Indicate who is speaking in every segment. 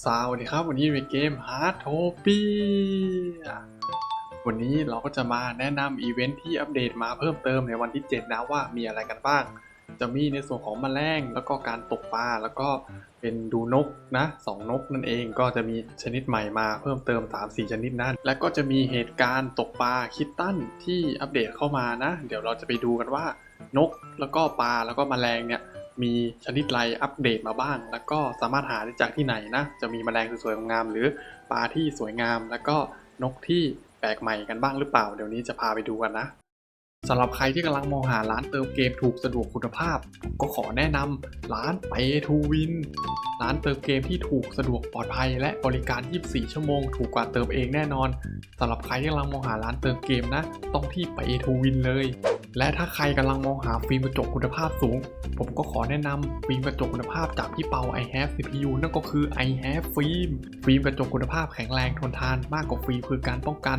Speaker 1: สวัสดีครับวันนี้เป็นเกม h a r t o p i a วันนี้เราก็จะมาแนะนำอีเวนท์ที่อัปเดตมาเพิ่มเติมในวันที่ 7 นะว่ามีอะไรกันบ้าง จะมีในส่วนของแมลงแล้วก็การตกปลาแล้วก็เป็นดูนกนะสองนกนั่นเองก็จะมีชนิดใหม่มาเพิ่มเติม 3 4 ชนิดนั้นและก็จะมีเหตุการณ์ตกปลาคิตตันที่อัปเดตเข้ามานะ เดี๋ยวเราจะไปดูกันว่านกแล้วก็ปลาแล้วก็แมลงเนี่ย มีชนิดไรอัปเดตมาบ้าง แล้วก็สามารถหาได้จากที่ไหนนะ จะมีแมลงสวยๆงามหรือปลาที่สวยงาม แล้วก็นกที่แปลกใหม่กันบ้างหรือเปล่า เดี๋ยวนี้จะพาไปดูกันนะสำหรับใครที่กำลังมองหาร้านเติมเกมถูกสะดวกคุณภาพ ก็ขอแนะนำร้าน Pay to Win ร้านเติมเกมที่ถูกสะดวกปลอดภัย และบริการ 24 ชั่วโมง ถูกกว่าเติมเองแน่นอนสำหรับใครที่กำลังมองหาร้านเติมเกมนะ ต้องที่ Pay to Win เลย และถ้าใครกำลังมองหาฟิล์มกระจกคุณภาพสูง ผมก็ขอแนะนำฟิล์มกระจกคุณภาพจากพี่เปา i have CPU นั่นก็คือ i have ฟิล์มฟิล์มกระจกคุณภาพแข็งแรงทนทานมากกว่าฟิล์มคือการป้องกัน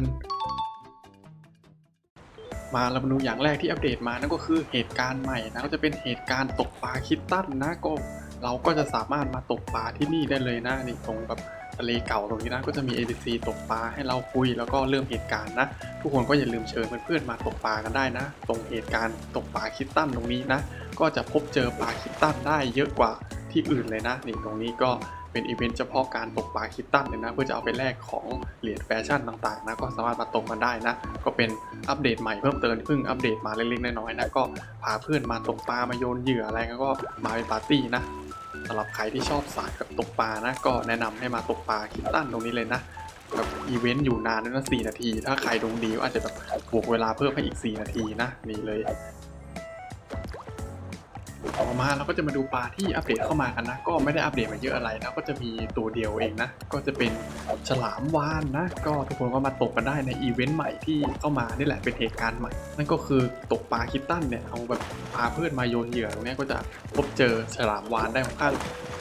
Speaker 1: มาเรามาดูอย่างแรกที่อัปเดตมานั่นก็คือเหตุการณ์ใหม่นะก็จะเป็นเหตุการณ์ตกปลาคิตตันนะก็เราก็จะสามารถมาตกปลาที่นี่ได้เลยนะนี่ตรงแบบ ทะเลเก่าตรงนี้นะก็จะมี ABC ตกปลาให้เราคุยแล้วก็เริ่มเหตุการณ์นะ ทุกคนก็อย่าลืมเชิญเพื่อนๆมาตกปลากันได้นะ ตรงเหตุการณ์ตกปลาคิตตันตรงนี้นะ ก็จะพบเจอปลาคิตตันได้เยอะกว่าที่อื่นเลยนะนี่ตรงนี้ก็เป็นอีเวนต์เฉพาะการตกปลาคิตตันเลยนะ เพื่อจะเอาไปแลกของเหรียญแฟชั่นต่างๆนะก็สามารถมาตกกันได้นะ ก็เป็นอัปเดตใหม่เพิ่มเติมเพิ่งอัปเดตมาเล็กๆน้อยๆนะก็พาเพื่อนมาตกปลามาโยนเหยื่ออะไรก็มาเป็นปาร์ตี้นะ สำหรับใครที่ชอบสายกับตกปลานะ ก็แนะนำให้มาตกปลาคิตตันตรงนี้เลยนะแบบอีเวนต์อยู่นานด้วยนะ4นาที ถ้าใครดวงดีก็อาจจะแบบบวกเวลาเพิ่มให้อีก 4 นาทีนะ นี่เลย อมาเราก็จะมาดูปลาที่อัปเดตเข้ามากันนะ ก็ไม่ได้อัปเดตมาเยอะอะไรนะก็จะมีตัวเดียวเองนะ ก็จะเป็นฉลามวานนะ ก็ทุกคนก็มาตกกันได้ในอีเวนต์ใหม่ที่เข้ามานี่แหละเป็นเหตุการณ์ใหม่ นั่นก็คือตกปลาคิตตันเนี่ยเอาแบบพาเพื่อนมาโยนเหยื่อตรงนี้ก็จะพบเจอฉลามวานได้ค่อนข้าง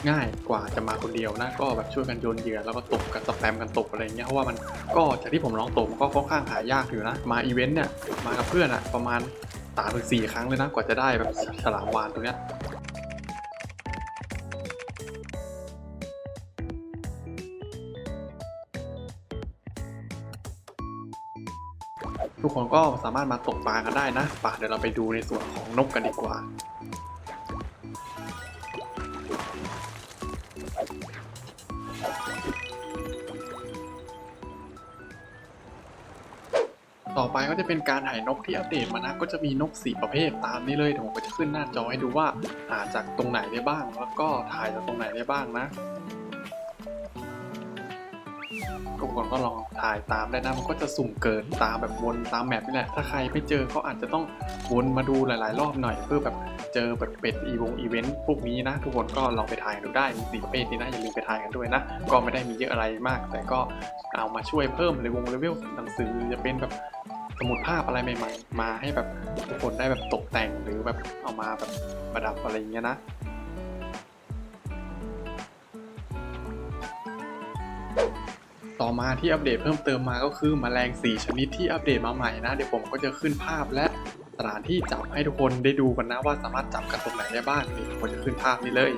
Speaker 1: ง่ายกว่าจะมาคนเดียวนะ ก็แบบช่วยกันโยนเหยื่อแล้วก็ตกกันสแปมกันตกอะไรเงี้ยเพราะว่ามันก็จากที่ผมลองตกมันก็ค่อนข้างหายากอยู่นะ มาอีเวนต์เนี่ยมากับเพื่อนอะประมาณ ตามถึงสี่ครั้งเลยนะกว่าจะได้แบบฉลามวานตัวเนี้ยทุกคนก็สามารถมาตกปลากันได้นะป่ะเดี๋ยวเราไปดูในส่วนของนกกันดีกว่า ต่อไปก็จะเป็นการถ่ายนกที่อัปเดตมานะ ก็จะมีนกสี่ประเภทตามนี้เลยเดี๋ยวผมก็จะขึ้นหน้าจอให้ดูว่าหาจากตรงไหนได้บ้าง แล้วก็ถ่ายจากตรงไหนได้บ้างนะทุกคนก็ลองถ่ายตามได้นะมันก็จะสุ่มเกิดตามแบบวนตามแมปนี่แหละ ถ้าใครไม่เจอก็อาจจะต้องวนมาดูหลายๆ รอบหน่อย เพื่อแบบเจอแบบเป็นอีวงอีเวนต์พวกนี้นะ ทุกคนก็ลองไปถ่ายดูได้มีสี่ประเภทนี้นะอย่าลืมไปถ่ายกันด้วยนะ ก็ไม่ได้มีเยอะอะไรมาก แต่ก็เอามาช่วยเพิ่มเลยวงเลเวลหนังสือจะเป็นแบบ สมุดภาพอะไรใหม่ ๆ มาให้แบบทุกคนได้แบบตกแต่งหรือแบบเอามาแบบประดับอะไรอย่างเงี้ยนะต่อมาที่อัปเดตเพิ่มเติมมาก็คือมแมลง 4 ชนิดที่อัปเดตมาใหม่นะ เดี๋ยวผมก็จะขึ้นภาพและสถานที่จับให้ทุกคนได้ดูกันนะว่าสามารถจับกันตรงไหนได้บ้างนี่ผมจะขึ้นภาพนี้เลย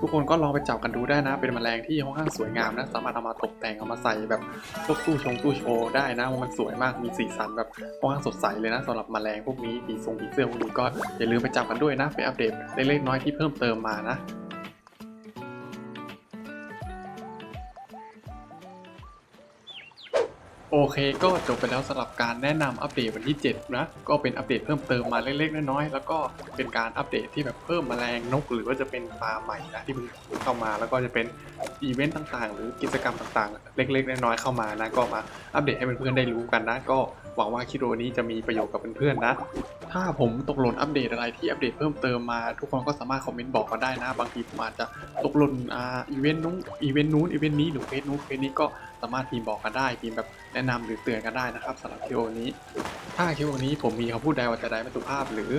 Speaker 1: ทุกคนก็ลองไปจับกันดูได้นะ เป็นแมลงที่ค่อนข้างสวยงามนะ สามารถเอามาตกแต่งเอามาใส่แบบพวกตู้ชงตู้โชว์ได้นะมันสวยมาก มีสีสันแบบค่อนข้างสดใสเลยนะสำหรับแมลงพวกนี้ผีทรงผีเสื้อพวกนี้ก็อย่าลืมไปจับกันด้วยนะ ไปอัปเดตเล็กๆน้อยๆที่เพิ่มเติมมานะ โอเคก็จบไปแล้วสำหรับการแนะนำอัปเดตวันที่ 7 นะ ก็เป็นอัปเดตเพิ่มเติมมาเล็กๆน้อยๆแล้วก็เป็นการอัปเดตที่แบบเพิ่มแมลงนก หรือว่าจะเป็นปลาใหม่นะที่เพิ่งเข้ามาแล้วก็จะเป็นอีเวนต์ต่างๆ หรือกิจกรรมต่างๆ เล็กๆน้อยๆเข้ามานะก็มาอัปเดตให้เพื่อนๆได้รู้กันนะก็ หวังว่าคลิปวิดีโอนี้จะมีประโยชน์กับเพื่อนๆนะ ถ้าผมตกหล่นอัปเดตอะไรที่อัปเดตเพิ่มเติมมาทุกคนก็สามารถคอมเมนต์บอกกันได้นะ บางทีผมอาจจะตกหล่นอ่าอีเวนต์นู้นอีเวนต์นู้นอีเวนต์นี้หรือเฟซนู้นเฟซนี้ก็สามารถพิมพ์บอกกันได้พิมพ์แบบแนะนำหรือเตือนกันได้นะครับสำหรับคลิปวิดีโอนี้ ถ้าคลิปวิดีโอนี้ผมมีคำพูดใดว่าจะใดไม่สุภาพหรือ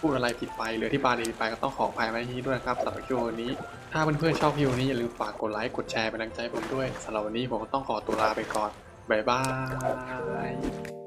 Speaker 1: พูดอะไรผิดไปหรือที่บาร์ดีไปก็ต้องขออภัยมาที่นี้ด้วยนะครับสำหรับคลิปวิดีโอนี้ ถ้าเพื่อนๆชอบคลิปวิดีโอนี้อย่าลืมฝากกดไลค์กดแชร์เป็นกำลังใจผมด้วยสำหรับวันนี้ผมก็ต้องขอตัวลาไปก่อน บ๊ายบาย